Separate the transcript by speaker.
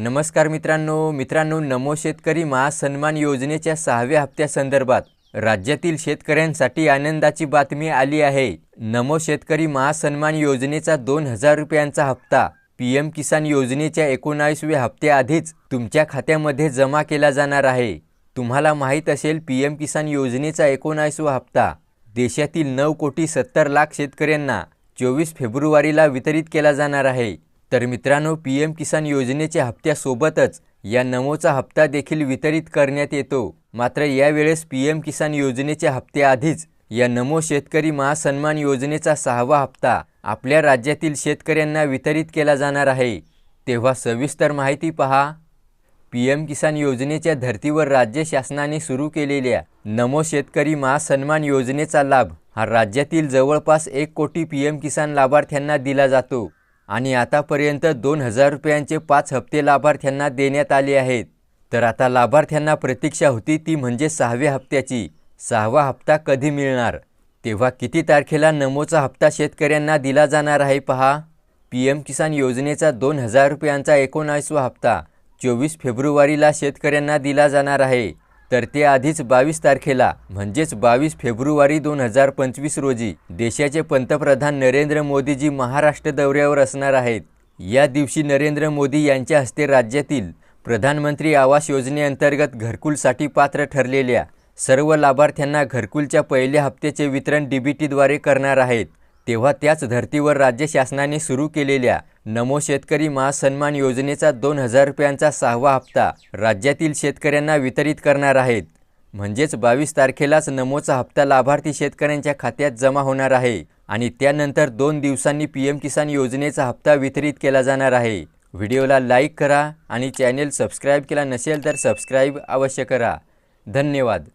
Speaker 1: नमस्कार मित्रांनो मित्रांनो नमो शेतकरी महासन्मान योजनेच्या सहाव्या हप्त्यासंदर्भात राज्यातील शेतकऱ्यांसाठी आनंदाची बातमी आली आहे. नमो शेतकरी महासन्मान योजनेचा दोन हजार रुपयांचा हप्ता पी एम किसान योजनेच्या एकोणावीसव्या हप्त्याआधीच तुमच्या खात्यामध्ये जमा केला जाणार आहे. तुम्हाला माहीत असेल पी एम किसान योजनेचा एकोणावीसवा हप्ता देशातील नऊ कोटी सत्तर लाख शेतकऱ्यांना चोवीस फेब्रुवारीला वितरित केला जाणार आहे. तर मित्रांनो पी एम किसान योजनेच्या हप्त्यासोबतच या नमोचा हप्ता देखील वितरित करण्यात येतो. मात्र यावेळेस पी एम किसान योजनेच्या हप्त्याआधीच या नमो शेतकरी महासन्मान योजनेचा सहावा हप्ता आपल्या राज्यातील शेतकऱ्यांना वितरित केला जाणार आहे. तेव्हा सविस्तर माहिती पहा. पी एम किसान योजनेच्या धर्तीवर राज्य शासनाने सुरू केलेल्या नमो शेतकरी महासन्मान योजनेचा लाभ हा राज्यातील जवळपास एक कोटी पी एम किसान लाभार्थ्यांना दिला जातो. आणि आतापर्यंत दोन हजार रुपयांचे पाच हप्ते लाभार्थ्यांना देण्यात आले आहेत. तर आता लाभार्थ्यांना प्रतीक्षा होती ती म्हणजे सहाव्या हप्त्याची. सहावा हप्ता कधी मिळणार? तेव्हा किती तारखेला नमोचा हप्ता शेतकऱ्यांना दिला जाणार आहे पहा. पी एम किसान योजनेचा दोन हजार रुपयांचा एकोणावीसवा हप्ता. चोवीस फेब्रुवारीला शेतकऱ्यांना दिला जाणार आहे. तर ते आधीच बावीस तारखेला म्हणजेच बावीस फेब्रुवारी दोन हजार पंचवीस रोजी देशाचे पंतप्रधान नरेंद्र मोदीजी महाराष्ट्र दौऱ्यावर असणार आहेत. या दिवशी नरेंद्र मोदी यांच्या हस्ते राज्यातील प्रधानमंत्री आवास योजनेअंतर्गत घरकुलसाठी पात्र ठरलेल्या सर्व लाभार्थ्यांना घरकुलच्या पहिल्या हप्त्याचे वितरण डी बी टीद्वारे करणार आहेत. तेव्हा त्याच धर्तीवर राज्य शासनाने सुरू केलेल्या नमो शेतकरी महासन्मान योजनेचा दोन हजार रुपयांचा सहावा हप्ता राज्यातील शेतकऱ्यांना वितरित करणार आहेत. म्हणजेच बावीस तारखेलाच नमोचा हप्ता लाभार्थी शेतकऱ्यांच्या खात्यात जमा होणार आहे आणि त्यानंतर दोन दिवसांनी पी एम किसान योजनेचा हप्ता वितरित केला जाणार आहे. व्हिडिओला लाईक करा आणि चॅनेल सबस्क्राईब केला नसेल तर सबस्क्राईब अवश्य करा. धन्यवाद.